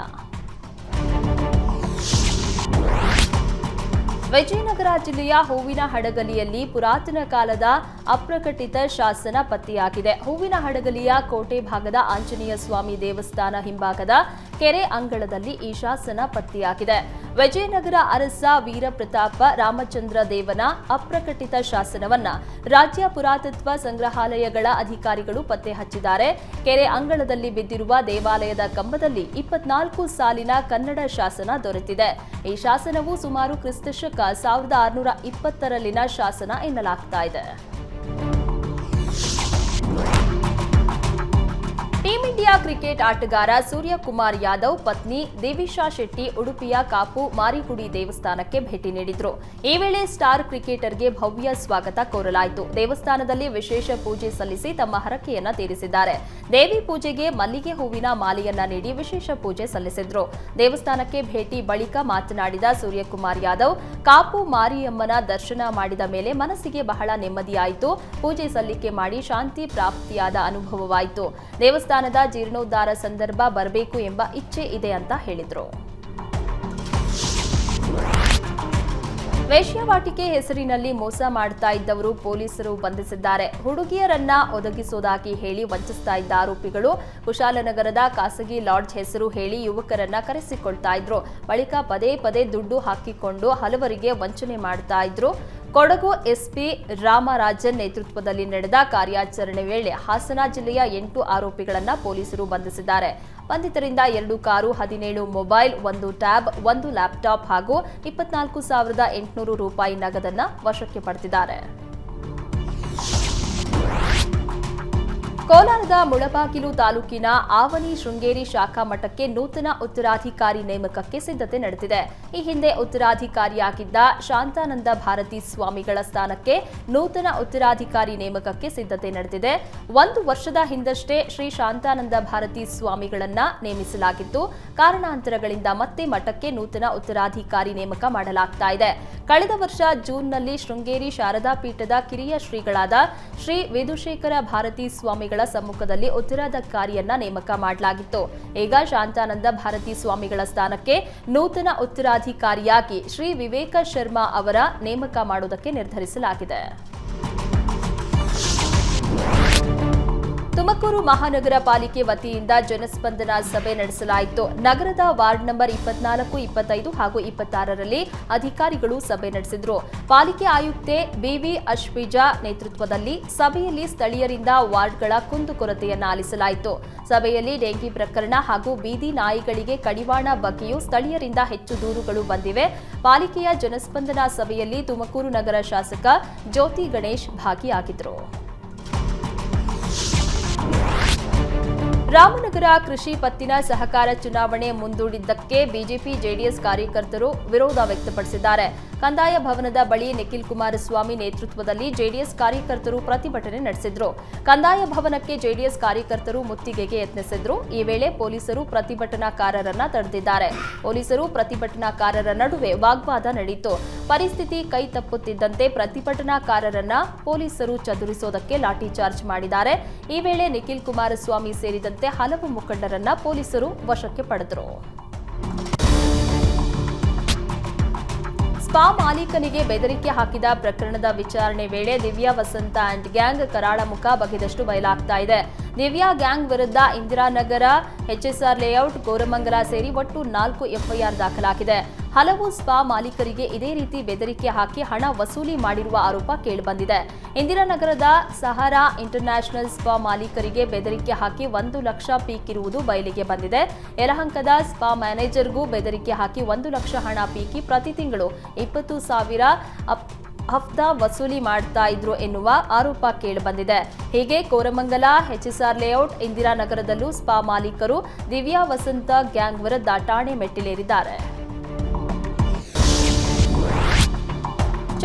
ವಿಜಯನಗರ ಜಿಲ್ಲೆಯ ಹೂವಿನ ಹಡಗಲಿಯಲ್ಲಿ ಪುರಾತನ ಕಾಲದ ಅಪ್ರಕಟಿತ ಶಾಸನ ಪತ್ತೆಯಾಗಿದೆ. ಹೂವಿನ ಹಡಗಲಿಯ ಕೋಟೆ ಭಾಗದ ಆಂಜನೇಯ ಸ್ವಾಮಿ ದೇವಸ್ಥಾನ ಹಿಂಭಾಗದ ಕೆರೆ ಅಂಗಳದಲ್ಲಿ ಈ ಶಾಸನ ಪತ್ತೆಯಾಗಿದೆ. ವಿಜಯನಗರ ಅರಸ ವೀರಪ್ರತಾಪ ರಾಮಚಂದ್ರ ದೇವನ ಅಪ್ರಕಟಿತ ಶಾಸನವನ್ನ ರಾಜ್ಯ ಪುರಾತತ್ವ ಸಂಗ್ರಹಾಲಯಗಳ ಅಧಿಕಾರಿಗಳು ಪತ್ತೆ ಹಚ್ಚಿದ್ದಾರೆ. ಕೆರೆ ಅಂಗಳದಲ್ಲಿ ಬಿದ್ದಿರುವ ದೇವಾಲಯದ ಕಂಬದಲ್ಲಿ ಇಪ್ಪತ್ನಾಲ್ಕು ಸಾಲಿನ ಕನ್ನಡ ಶಾಸನ ದೊರೆತಿದೆ. ಈ ಶಾಸನವು ಸುಮಾರು ಕ್ರಿಸ್ತಶಕ ಸಾವಿರದ ಆರುನೂರ ಇಪ್ಪತ್ತರಲ್ಲಿನ ಶಾಸನ ಎನ್ನಲಾಗ್ತಾ ಇದೆ. ಇಂಡಿಯಾ ಕ್ರಿಕೆಟ್ ಆಟಗಾರ ಸೂರ್ಯಕುಮಾರ್ ಯಾದವ್ ಪತ್ನಿ ದೇವಿಶಾ ಶೆಟ್ಟಿ ಉಡುಪಿಯ ಕಾಪು ಮಾರಿಗುಡಿ ದೇವಸ್ಥಾನಕ್ಕೆ ಭೇಟಿ ನೀಡಿದ್ರು. ಈ ವೇಳೆ ಸ್ಟಾರ್ ಕ್ರಿಕೆಟರ್ಗೆ ಭವ್ಯ ಸ್ವಾಗತ ಕೋರಲಾಯಿತು. ದೇವಸ್ಥಾನದಲ್ಲಿ ವಿಶೇಷ ಪೂಜೆ ಸಲ್ಲಿಸಿ ತಮ್ಮ ಹರಕೆಯನ್ನ ತೀರಿಸಿದ್ದಾರೆ. ದೇವಿ ಪೂಜೆಗೆ ಮಲ್ಲಿಗೆ ಹೂವಿನ ಮಾಲೆಯನ್ನ ನೀಡಿ ವಿಶೇಷ ಪೂಜೆ ಸಲ್ಲಿಸಿದ್ರು. ದೇವಸ್ಥಾನಕ್ಕೆ ಭೇಟಿ ಬಳಿಕ ಮಾತನಾಡಿದ ಸೂರ್ಯಕುಮಾರ್ ಯಾದವ್, ಕಾಪು ಮಾರಿಯಮ್ಮನ ದರ್ಶನ ಮಾಡಿದ ಮೇಲೆ ಮನಸ್ಸಿಗೆ ಬಹಳ ನೆಮ್ಮದಿಯಾಯಿತು. ಪೂಜೆ ಸಲ್ಲಿಕೆ ಮಾಡಿ ಶಾಂತಿ ಪ್ರಾಪ್ತಿಯಾದ ಅನುಭವವಾಯಿತು. ದೇವಸ್ಥಾನದ ಜೀರ್ಣೋದ್ಧಾರ ಸಂದರ್ಭ ಬರಬೇಕು ಎಂಬ ಇಚ್ಛೆ ಇದೆ ಅಂತ ಹೇಳಿದರು. ವೇಶ್ಯವಾಟಿಕೆ ಹೆಸರಿನಲ್ಲಿ ಮೋಸ ಮಾಡ್ತಾ ಇದ್ದವರು ಪೊಲೀಸರು ಬಂಧಿಸಿದ್ದಾರೆ. ಹುಡುಗಿಯರನ್ನ ಒದಗಿಸುವುದಾಗಿ ಹೇಳಿ ವಂಚಿಸ್ತಾ ಇದ್ದ ಆರೋಪಿಗಳು ಕುಶಾಲನಗರದ ಖಾಸಗಿ ಲಾಡ್ಜ್ ಹೆಸರು ಹೇಳಿ ಯುವಕರನ್ನ ಕರೆಸಿಕೊಳ್ತಾ ಇದ್ರು. ಬಳಿಕ ಪದೇ ಪದೇ ದುಡ್ಡು ಹಾಕಿಕೊಂಡು ಹಲವರಿಗೆ ವಂಚನೆ ಮಾಡ್ತಾ ಇದ್ರು. ಕೊಡಗು ಎಸ್ಪಿ ರಾಮರಾಜನ್ ನೇತೃತ್ವದಲ್ಲಿ ನಡೆದ ಕಾರ್ಯಾಚರಣೆ ವೇಳೆ ಹಾಸನ ಜಿಲ್ಲೆಯ ಎಂಟು ಆರೋಪಿಗಳನ್ನು ಪೊಲೀಸರು ಬಂಧಿಸಿದ್ದಾರೆ. ಬಂಧಿತರಿಂದ ಎರಡು ಕಾರು, ಹದಿನೇಳು ಮೊಬೈಲ್, ಒಂದು ಟ್ಯಾಬ್, ಒಂದು ಲ್ಯಾಪ್ಟಾಪ್ ಹಾಗೂ ಇಪ್ಪತ್ನಾಲ್ಕು ಸಾವಿರದ ಎಂಟುನೂರು ರೂಪಾಯಿ ನಗದನ್ನು ವಶಕ್ಕೆ ಪಡೆದಿದ್ದಾರೆ. ಕೋಲಾರದ ಮುಳಬಾಗಿಲು ತಾಲೂಕಿನ ಆವನಿ ಶೃಂಗೇರಿ ಶಾಖಾ ಮಠಕ್ಕೆ ನೂತನ ಉತ್ತರಾಧಿಕಾರಿ ನೇಮಕಕ್ಕೆ ಸಿದ್ಧತೆ ನಡೆದಿದೆ. ಈ ಹಿಂದೆ ಉತ್ತರಾಧಿಕಾರಿಯಾಗಿದ್ದ ಶಾಂತಾನಂದ ಭಾರತಿ ಸ್ವಾಮಿಗಳ ಸ್ಥಾನಕ್ಕೆ ನೂತನ ಉತ್ತರಾಧಿಕಾರಿ ನೇಮಕಕ್ಕೆ ಸಿದ್ಧತೆ ನಡೆದಿದೆ. ಒಂದು ವರ್ಷದ ಹಿಂದಷ್ಟೇ ಶ್ರೀ ಶಾಂತಾನಂದ ಭಾರತಿ ಸ್ವಾಮಿಗಳನ್ನ ನೇಮಿಸಲಾಗಿತ್ತು ಕಾರಣಾಂತರಗಳಿಂದ ಮತ್ತೆ ಮಠಕ್ಕೆ ನೂತನ ಉತ್ತರಾಧಿಕಾರಿ ನೇಮಕ ಮಾಡಲಾಗ್ತಾ ಇದೆ. ಕಳೆದ ವರ್ಷ ಜೂನ್ನಲ್ಲಿ ಶೃಂಗೇರಿ ಶಾರದಾ ಪೀಠದ ಕಿರಿಯ ಶ್ರೀಗಳಾದ ಶ್ರೀ ವಿಧುಶೇಖರ ಭಾರತಿ ಸ್ವಾಮಿಗಳ ಸಮ್ಮುಖದಲ್ಲಿ ಉತ್ತರಾಧಿಕಾರಿಯನ್ನ ನೇಮಕ ಮಾಡಲಾಗಿತ್ತು. ಈಗ ಶಾಂತಾನಂದ ಭಾರತಿ ಸ್ವಾಮಿಗಳ ಸ್ಥಾನಕ್ಕೆ ನೂತನ ಉತ್ತರಾಧಿಕಾರಿಯಾಗಿ ಶ್ರೀ ವಿವೇಕ ಶರ್ಮಾ ಅವರ ನೇಮಕ ಮಾಡುವುದಕ್ಕೆ ನಿರ್ಧರಿಸಲಾಗಿದೆ. ತುಮಕೂರು ಮಹಾನಗರ ಪಾಲಿಕೆ ವತಿಯಿಂದ ಜನಸ್ಪಂದನ ಸಭೆ ನಡೆಸಲಾಯಿತು. ನಗರದ ವಾರ್ಡ್ ನಂಬರ್ ಇಪ್ಪತ್ನಾಲ್ಕು, ಇಪ್ಪತ್ತೈದು ಹಾಗೂ ಇಪ್ಪತ್ತಾರರಲ್ಲಿ ಅಧಿಕಾರಿಗಳು ಸಭೆ ನಡೆಸಿದರು. ಪಾಲಿಕೆ ಆಯುಕ್ತೆ ಬಿವಿ ಅಶ್ವಿಜಾ ನೇತೃತ್ವದಲ್ಲಿ ಸಭೆಯಲ್ಲಿ ಸ್ಥಳೀಯರಿಂದ ವಾರ್ಡ್ಗಳ ಕುಂದುಕೊರತೆಯನ್ನು ಆಲಿಸಲಾಯಿತು. ಸಭೆಯಲ್ಲಿ ಡೆಂಗಿ ಪ್ರಕರಣ ಹಾಗೂ ಬೀದಿ ನಾಯಿಗಳಿಗೆ ಕಡಿವಾಣ ಬಗ್ಗೆಯೂ ಸ್ಥಳೀಯರಿಂದ ಹೆಚ್ಚು ದೂರುಗಳು ಬಂದಿವೆ. ಪಾಲಿಕೆಯ ಜನಸ್ಪಂದನ ಸಭೆಯಲ್ಲಿ ತುಮಕೂರು ನಗರ ಶಾಸಕ ಜ್ಯೋತಿ ಗಣೇಶ್ ಭಾಗಿಯಾಗಿದ್ದರು ರಾಮನಗರ ಕೃಷಿ ಪತ್ತಿನ ಸಹಕಾರ ಚುನಾವಣೆ ಮುಂದೂಡಿದ್ದಕ್ಕೆ ಬಿಜೆಪಿ ಜೆಡಿಎಸ್ ಕಾರ್ಯಕರ್ತರು ವಿರೋಧ ವ್ಯಕ್ತಪಡಿಸಿದ್ದಾರೆ. ಕಂದಾಯ ಭವನದ ಬಳಿ ನಿಖಿಲ್ ಕುಮಾರಸ್ವಾಮಿ ನೇತೃತ್ವದಲ್ಲಿ ಜೆಡಿಎಸ್ ಕಾರ್ಯಕರ್ತರು ಪ್ರತಿಭಟನೆ ನಡೆಸಿದ್ರು. ಕಂದಾಯ ಭವನಕ್ಕೆ ಜೆಡಿಎಸ್ ಕಾರ್ಯಕರ್ತರು ಮುತ್ತಿಗೆಗೆ ಯತ್ನಿಸಿದ್ರು. ಈ ವೇಳೆ ಪೊಲೀಸರು ಪ್ರತಿಭಟನಾಕಾರರನ್ನ ತಡೆದಿದ್ದಾರೆ. ಪೊಲೀಸರು ಪ್ರತಿಭಟನಾಕಾರರ ನಡುವೆ ವಾಗ್ವಾದ ನಡೆಯಿತು. ಪರಿಸ್ಥಿತಿ ಕೈ ತಪ್ಪುತ್ತಿದ್ದಂತೆ ಪ್ರತಿಭಟನಾಕಾರರನ್ನ ಪೊಲೀಸರು ಚದುರಿಸೋದಕ್ಕೆ ಲಾಠಿ ಚಾರ್ಜ್ ಮಾಡಿದ್ದಾರೆ. ಈ ವೇಳೆ ನಿಖಿಲ್ ಕುಮಾರಸ್ವಾಮಿ ಸೇರಿದಂತೆ ಹಲವು ಮುಖಂಡರನ್ನ ಪೊಲೀಸರು ವಶಕ್ಕೆ ಪಡೆದರು. ಸ್ಪಾ ಮಾಲೀಕನಿಗೆ ಬೆದರಿಕೆ ಹಾಕಿದ ಪ್ರಕರಣದ ವಿಚಾರಣೆ ವೇಳೆ ದಿವ್ಯಾ ವಸಂತ ಅಂಡ್ ಗ್ಯಾಂಗ್ ಕರಾಳ ಮುಖ ಬಗೆದಷ್ಟು ಬಯಲಾಗ್ತಾ ಇದೆ. ದಿವ್ಯಾ ಗ್ಯಾಂಗ್ ವಿರುದ್ಧ ಇಂದಿರಾನಗರ, ಎಚ್ಎಸ್ಆರ್ ಲೇಔಟ್ ಕೋರಮಂಗಲ ಸೇರಿ ಒಟ್ಟು ನಾಲ್ಕು ಎಫ್ಐಆರ್ ದಾಖಲಾಗಿದೆ. ಹಲವು ಸ್ಪಾ ಮಾಲೀಕರಿಗೆ ಇದೇ ರೀತಿ ಬೆದರಿಕೆ ಹಾಕಿ ಹಣ ವಸೂಲಿ ಮಾಡಿರುವ ಆರೋಪ ಕೇಳಿಬಂದಿದೆ. ಇಂದಿರಾನಗರದ ಸಹಾರಾ ಇಂಟರ್ನ್ಯಾಷನಲ್ ಸ್ಪಾ ಮಾಲೀಕರಿಗೆ ಬೆದರಿಕೆ ಹಾಕಿ ಒಂದು ಲಕ್ಷ ಪೀಕ್ ಇರುವುದು ಬಯಲಿಗೆ ಬಂದಿದೆ. ಯಲಹಂಕದ ಸ್ಪಾ ಮ್ಯಾನೇಜರ್ಗೂ ಬೆದರಿಕೆ ಹಾಕಿ ಒಂದು ಲಕ್ಷ ಹಣ ಪೀಕಿ ಪ್ರತಿ ತಿಂಗಳು ಇಪ್ಪತ್ತು ಸಾವಿರ ಹಫ್ತಾ ವಸೂಲಿ ಮಾಡ್ತಾ ಇದ್ರು ಎನ್ನುವ ಆರೋಪ ಕೇಳಿಬಂದಿದೆ. ಹೀಗೆ ಕೋರಮಂಗಲ ಹೆಚ್ಎಸ್ಆರ್ ಲೇಔಟ್, ಇಂದಿರಾನಗರದಲ್ಲೂ ಸ್ಪಾ ಮಾಲೀಕರು ದಿವ್ಯಾ ವಸಂತ ಗ್ಯಾಂಗ್ ವಿರುದ್ಧ ಠಾಣೆ ಮೆಟ್ಟಿಲೇರಿದ್ದಾರೆ.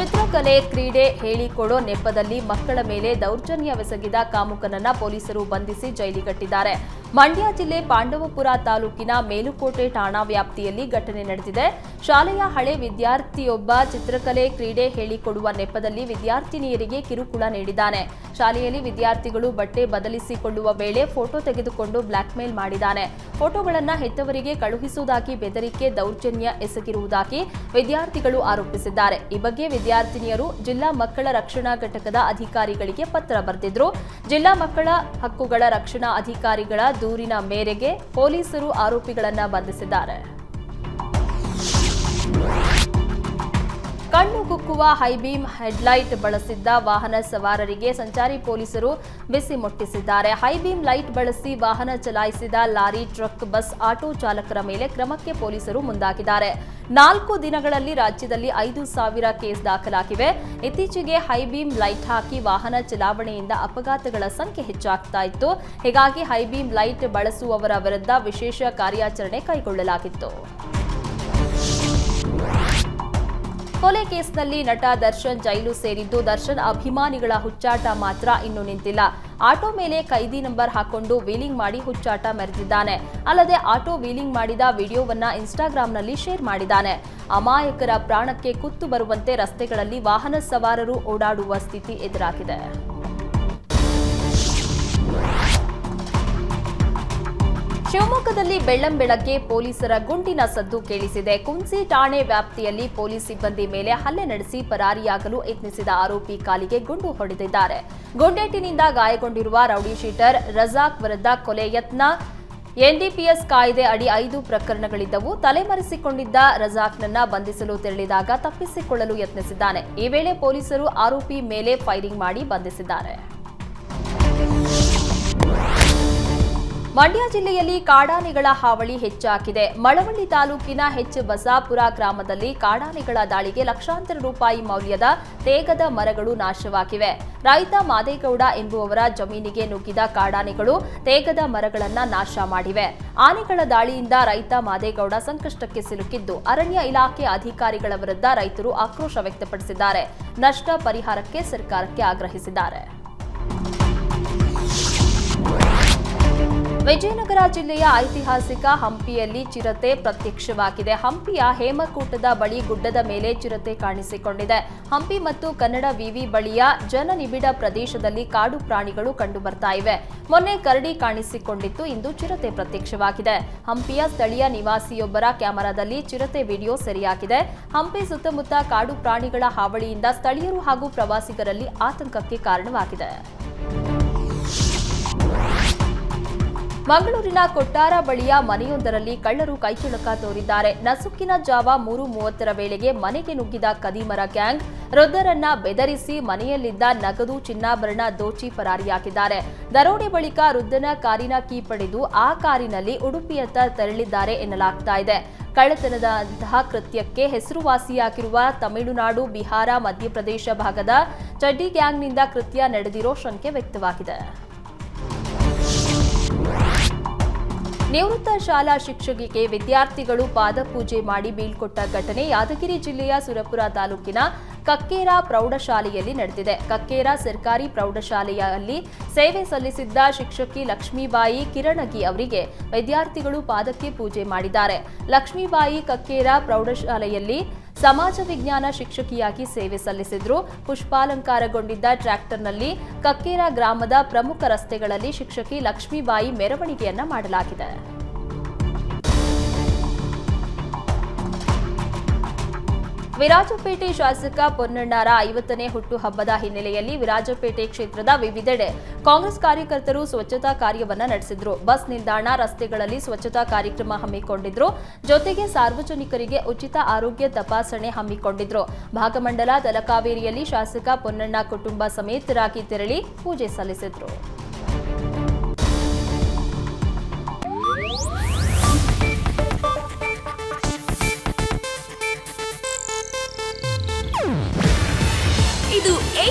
ಚಿತ್ರಕಲೆ ಕ್ರೀಡೆ ಹೇಳಿಕೊಡೋ ನೆಪದಲ್ಲಿ ಮಕ್ಕಳ ಮೇಲೆ ದೌರ್ಜನ್ಯವೆಸಗಿದ ಕಾಮುಕನನ್ನ ಪೊಲೀಸರು ಬಂಧಿಸಿ ಜೈಲಿಗಟ್ಟಿದ್ದಾರೆ. ಮಂಡ್ಯ ಜಿಲ್ಲೆ ಪಾಂಡವಪುರ ತಾಲೂಕಿನ ಮೇಲುಕೋಟೆ ಠಾಣಾ ವ್ಯಾಪ್ತಿಯಲ್ಲಿ ಘಟನೆ ನಡೆದಿದೆ. ಶಾಲೆಯ ಹಳೆ ವಿದ್ಯಾರ್ಥಿಯೊಬ್ಬ ಚಿತ್ರಕಲೆ ಕ್ರೀಡೆ ಹೇಳಿಕೊಡುವ ನೆಪದಲ್ಲಿ ವಿದ್ಯಾರ್ಥಿನಿಯರಿಗೆ ಕಿರುಕುಳ ನೀಡಿದ್ದಾನೆ. ಶಾಲೆಯಲ್ಲಿ ವಿದ್ಯಾರ್ಥಿಗಳು ಬಟ್ಟೆ ಬದಲಿಸಿಕೊಳ್ಳುವ ವೇಳೆ ಫೋಟೋ ತೆಗೆದುಕೊಂಡು ಬ್ಲಾಕ್ಮೇಲ್ ಮಾಡಿದ್ದಾನೆ. ಫೋಟೋಗಳನ್ನು ಹೆತ್ತವರಿಗೆ ಕಳುಹಿಸುವುದಾಗಿ ಬೆದರಿಕೆ ದೌರ್ಜನ್ಯ ಎಸಗಿರುವುದಾಗಿ ವಿದ್ಯಾರ್ಥಿಗಳು ಆರೋಪಿಸಿದ್ದಾರೆ. ಈ ಬಗ್ಗೆ ವಿದ್ಯಾರ್ಥಿನಿಯರು ಜಿಲ್ಲಾ ಮಕ್ಕಳ ರಕ್ಷಣಾ ಘಟಕದ ಅಧಿಕಾರಿಗಳಿಗೆ ಪತ್ರ ಬರೆದಿದ್ರು. ಜಿಲ್ಲಾ ಮಕ್ಕಳ ಹಕ್ಕುಗಳ ರಕ್ಷಣಾ ಅಧಿಕಾರಿಗಳ ದೂರಿನ ಮೇರೆಗೆ ಪೊಲೀಸರು ಆರೋಪಿಗಳನ್ನು ಬಂಧಿಸಿದ್ದಾರೆ. ಕಣ್ಣು ಕುಕ್ಕುವ ಹೈಬೀಮ್ ಹೆಡ್ಲೈಟ್ ಬಳಸಿದ್ದ ವಾಹನ ಸವಾರರಿಗೆ ಸಂಚಾರಿ ಪೊಲೀಸರು ಬಿಸಿ ಮುಟ್ಟಿಸಿದ್ದಾರೆ. ಹೈಬೀಮ್ ಲೈಟ್ ಬಳಸಿ ವಾಹನ ಚಲಾಯಿಸಿದ ಲಾರಿ, ಟ್ರಕ್, ಬಸ್, ಆಟೋ ಚಾಲಕರ ಮೇಲೆ ಕ್ರಮಕ್ಕೆ ಪೊಲೀಸರು ಮುಂದಾಗಿದ್ದಾರೆ. ನಾಲ್ಕು ದಿನಗಳಲ್ಲಿ ರಾಜ್ಯದಲ್ಲಿ ಐದು ಸಾವಿರ ಕೇಸ್ ದಾಖಲಾಗಿವೆ. ಇತ್ತೀಚೆಗೆ ಹೈಬೀಮ್ ಲೈಟ್ ಹಾಕಿ ವಾಹನ ಚಲಾವಣೆಯಿಂದ ಅಪಘಾತಗಳ ಸಂಖ್ಯೆ ಹೆಚ್ಚಾಗ್ತಾ ಇತ್ತು. ಹೀಗಾಗಿ ಹೈಬೀಮ್ ಲೈಟ್ ಬಳಸುವವರ ವಿರುದ್ಧ ವಿಶೇಷ ಕಾರ್ಯಾಚರಣೆ ಕೈಗೊಳ್ಳಲಾಗಿತ್ತು. ಕೊಲೆ ಕೇಸ್ನಲ್ಲಿ ನಟ ದರ್ಶನ್ ಜೈಲು ಸೇರಿದ್ದು ದರ್ಶನ್ ಅಭಿಮಾನಿಗಳ ಹುಚ್ಚಾಟ ಮಾತ್ರ ಇನ್ನೂ ನಿಂತಿಲ್ಲ. ಆಟೋ ಮೇಲೆ ಕೈದಿ ನಂಬರ್ ಹಾಕೊಂಡು ವೀಲಿಂಗ್ ಮಾಡಿ ಹುಚ್ಚಾಟ ಮೆರೆದಿದ್ದಾನೆ. ಅಲ್ಲದೆ ಆಟೋ ವೀಲಿಂಗ್ ಮಾಡಿದ ವಿಡಿಯೋವನ್ನ ಇನ್ಸ್ಟಾಗ್ರಾಂನಲ್ಲಿ ಶೇರ್ ಮಾಡಿದ್ದಾನೆ. ಅಮಾಯಕರ ಪ್ರಾಣಕ್ಕೆ ಕುತ್ತು ಬರುವಂತೆ ರಸ್ತೆಗಳಲ್ಲಿ ವಾಹನ ಸವಾರರು ಓಡಾಡುವ ಸ್ಥಿತಿ ಎದುರಾಗಿದೆ. ಶಿವಮೊಗ್ಗದಲ್ಲಿ ಬೆಳ್ಳಂಬೆಳಗ್ಗೆ ಪೊಲೀಸರ ಗುಂಡಿನ ಸದ್ದು ಕೇಳಿಸಿದೆ. ಕುಂಸಿ ಠಾಣೆ ವ್ಯಾಪ್ತಿಯಲ್ಲಿ ಪೊಲೀಸ್ ಸಿಬ್ಬಂದಿ ಮೇಲೆ ಹಲ್ಲೆ ನಡೆಸಿ ಪರಾರಿಯಾಗಲು ಯತ್ನಿಸಿದ ಆರೋಪಿ ಕಾಲಿಗೆ ಗುಂಡು ಹೊಡೆದಿದ್ದಾರೆ. ಗುಂಡೇಟಿನಿಂದ ಗಾಯಗೊಂಡಿರುವ ರೌಡಿ ಶೀಟರ್ ರಜಾಕ್ ವಿರುದ್ಧ ಕೊಲೆ ಯತ್ನ. ಎನ್ಡಿಪಿಎಸ್ ಕಾಯ್ದೆ ಅಡಿ ಐದು ಪ್ರಕರಣಗಳಿದ್ದವು. ತಲೆಮರೆಸಿಕೊಂಡಿದ್ದ ರಜಾಕ್ನನ್ನ ಬಂಧಿಸಲು ತೆರಳಿದಾಗ ತಪ್ಪಿಸಿಕೊಳ್ಳಲು ಯತ್ನಿಸಿದ್ದಾನೆ. ಈ ವೇಳೆ ಪೊಲೀಸರು ಆರೋಪಿ ಮೇಲೆ ಫೈರಿಂಗ್ ಮಾಡಿ ಬಂಧಿಸಿದ್ದಾರೆ. ಮಂಡ್ಯ ಜಿಲ್ಲೆಯಲ್ಲಿ ಕಾಡಾನೆಗಳ ಹಾವಳಿ ಹೆಚ್ಚಾಗಿದೆ. ಮಳವಳ್ಳಿ ತಾಲೂಕಿನ ಹೆಚ್ ಬಸಾಪುರ ಗ್ರಾಮದಲ್ಲಿ ಕಾಡಾನೆಗಳ ದಾಳಿಗೆ ಲಕ್ಷಾಂತರ ರೂಪಾಯಿ ಮೌಲ್ಯದ ತೇಗದ ಮರಗಳು ನಾಶವಾಗಿವೆ. ರೈತ ಮಾದೇಗೌಡ ಎಂಬುವವರ ಜಮೀನಿಗೆ ನುಗ್ಗಿದ ಕಾಡಾನೆಗಳು ತೇಗದ ಮರಗಳನ್ನ ನಾಶ ಮಾಡಿವೆ. ಆನೆಗಳ ದಾಳಿಯಿಂದ ರೈತ ಮಾದೇಗೌಡ ಸಂಕಷ್ಟಕ್ಕೆ ಸಿಲುಕಿದ್ದು, ಅರಣ್ಯ ಇಲಾಖೆ ಅಧಿಕಾರಿಗಳ ವಿರುದ್ಧ ರೈತರು ಆಕ್ರೋಶ ವ್ಯಕ್ತಪಡಿಸಿದ್ದಾರೆ. ನಷ್ಟ ಪರಿಹಾರಕ್ಕೆ ಸರ್ಕಾರಕ್ಕೆ ಆಗ್ರಹಿಸಿದ್ದಾರೆ. ವಿಜಯನಗರ ಜಿಲ್ಲೆಯ ಐತಿಹಾಸಿಕ ಹಂಪಿಯಲ್ಲಿ ಚಿರತೆ ಪ್ರತ್ಯಕ್ಷವಾಗಿದೆ. ಹಂಪಿಯ ಹೇಮಕೂಟದ ಬಳಿ ಗುಡ್ಡದ ಮೇಲೆ ಚಿರತೆ ಕಾಣಿಸಿಕೊಂಡಿದೆ. ಹಂಪಿ ಮತ್ತು ಕನ್ನಡ ವಿವಿ ಬಳಿಯ ಜನನಿಬಿಡ ಪ್ರದೇಶದಲ್ಲಿ ಕಾಡು ಪ್ರಾಣಿಗಳು ಕಂಡುಬರ್ತಾ ಇವೆ. ಮೊನ್ನೆ ಕರಡಿ ಕಾಣಿಸಿಕೊಂಡಿತ್ತು, ಇಂದು ಚಿರತೆ ಪ್ರತ್ಯಕ್ಷವಾಗಿದೆ. ಹಂಪಿಯ ಸ್ಥಳೀಯ ನಿವಾಸಿಯೊಬ್ಬರ ಕ್ಯಾಮೆರಾದಲ್ಲಿ ಚಿರತೆ ವಿಡಿಯೋ ಸೆರೆಯಾಗಿದೆ. ಹಂಪಿ ಸುತ್ತಮುತ್ತ ಕಾಡು ಪ್ರಾಣಿಗಳ ಹಾವಳಿಯಿಂದ ಸ್ಥಳೀಯರು ಹಾಗೂ ಪ್ರವಾಸಿಗರಲ್ಲಿ ಆತಂಕಕ್ಕೆ ಕಾರಣವಾಗಿದೆ. ಮಂಗಳೂರಿನ ಕೊಟ್ಟಾರ ಬಳಿಯ ಮನೆಯೊಂದರಲ್ಲಿ ಕಳ್ಳರು ಕೈಚುಳಕ ತೋರಿದ್ದಾರೆ. ನಸುಕಿನ ಜಾವ ಮೂರು ಮೂವತ್ತರ ವೇಳೆಗೆ ಮನೆಗೆ ನುಗ್ಗಿದ ಕದೀಮರ ಗ್ಯಾಂಗ್ ವೃದ್ಧರನ್ನ ಬೆದರಿಸಿ ಮನೆಯಲ್ಲಿದ್ದ ನಗದು ಚಿನ್ನಾಭರಣ ದೋಚಿ ಪರಾರಿಯಾಗಿದ್ದಾರೆ. ದರೋಡೆ ಬಳಿಕ ವೃದ್ಧನ ಕಾರಿನ ಕೀ ಪಡೆದು ಆ ಕಾರಿನಲ್ಲಿ ಉಡುಪಿಯತ್ತ ತೆರಳಿದ್ದಾರೆ ಎನ್ನಲಾಗ್ತಾ ಇದೆ. ಕಳ್ಳತನದಂತಹ ಕೃತ್ಯಕ್ಕೆ ಹೆಸರುವಾಸಿಯಾಗಿರುವ ತಮಿಳುನಾಡು, ಬಿಹಾರ, ಮಧ್ಯಪ್ರದೇಶ ಭಾಗದ ಚಡ್ಡಿ ಗ್ಯಾಂಗ್ನಿಂದ ಕೃತ್ಯ ನಡೆದಿರೋ ಶಂಕೆ ವ್ಯಕ್ತವಾಗಿದೆ. ನಿವೃತ್ತ ಶಾಲಾ ಶಿಕ್ಷಕಿಗೆ ವಿದ್ಯಾರ್ಥಿಗಳು ಪಾದಪೂಜೆ ಮಾಡಿ ಬೀಳ್ಕೊಟ್ಟ ಘಟನೆ ಯಾದಗಿರಿ ಜಿಲ್ಲೆಯ ಸುರಪುರ ತಾಲೂಕಿನ ಕಕ್ಕೇರ ಪ್ರೌಢಶಾಲೆಯಲ್ಲಿ ನಡೆದಿದೆ. ಕಕ್ಕೇರ ಸರ್ಕಾರಿ ಪ್ರೌಢಶಾಲೆಯಲ್ಲಿ ಸೇವೆ ಸಲ್ಲಿಸಿದ್ದ ಶಿಕ್ಷಕಿ ಲಕ್ಷ್ಮೀಬಾಯಿ ಕಿರಣಗಿ ಅವರಿಗೆ ವಿದ್ಯಾರ್ಥಿಗಳು ಪಾದಕ್ಕೆ ಪೂಜೆ ಮಾಡಿದ್ದಾರೆ. ಲಕ್ಷ್ಮೀಬಾಯಿ ಕಕ್ಕೇರ ಪ್ರೌಢಶಾಲೆಯಲ್ಲಿ ಸಮಾಜ ವಿಜ್ಞಾನ ಶಿಕ್ಷಕಿಯಾಗಿ ಸೇವೆ ಸಲ್ಲಿಸಿದ್ರು. ಪುಷ್ಪಾಲಂಕಾರಗೊಂಡಿದ್ದ ಟ್ರ್ಯಾಕ್ಟರ್ನಲ್ಲಿ ಕಕ್ಕೇರ ಗ್ರಾಮದ ಪ್ರಮುಖ ರಸ್ತೆಗಳಲ್ಲಿ ಶಿಕ್ಷಕಿ ಲಕ್ಷ್ಮೀಬಾಯಿ ಮೆರವಣಿಗೆಯನ್ನ ಮಾಡಲಾಗಿದೆ. ವಿರಾಜಪೇಟೆ ಶಾಸಕ ಪೊನ್ನಣ್ಣರ ಐವತ್ತನೇ ಹುಟ್ಟುಹಬ್ಬದ ಹಿನ್ನೆಲೆಯಲ್ಲಿ ವಿರಾಜಪೇಟೆ ಕ್ಷೇತ್ರದ ವಿವಿಧೆಡೆ ಕಾಂಗ್ರೆಸ್ ಕಾರ್ಯಕರ್ತರು ಸ್ವಚ್ಛತಾ ಕಾರ್ಯವನ್ನ ನಡೆಸಿದ್ರು. ಬಸ್ ನಿಲ್ದಾಣ, ರಸ್ತೆಗಳಲ್ಲಿ ಸ್ವಚ್ಛತಾ ಕಾರ್ಯಕ್ರಮ ಹಮ್ಮಿಕೊಂಡಿದ್ರು. ಜೊತೆಗೆ ಸಾರ್ವಜನಿಕರಿಗೆ ಉಚಿತ ಆರೋಗ್ಯ ತಪಾಸಣೆ ಹಮ್ಮಿಕೊಂಡಿದ್ರು. ಭಾಗಮಂಡಲ ತಲಕಾವೇರಿಯಲ್ಲಿ ಶಾಸಕ ಪೊನ್ನಣ್ಣ ಕುಟುಂಬ ಸಮೇತರಾಗಿ ತೆರಳಿ ಪೂಜೆ ಸಲ್ಲಿಸಿದ್ರು.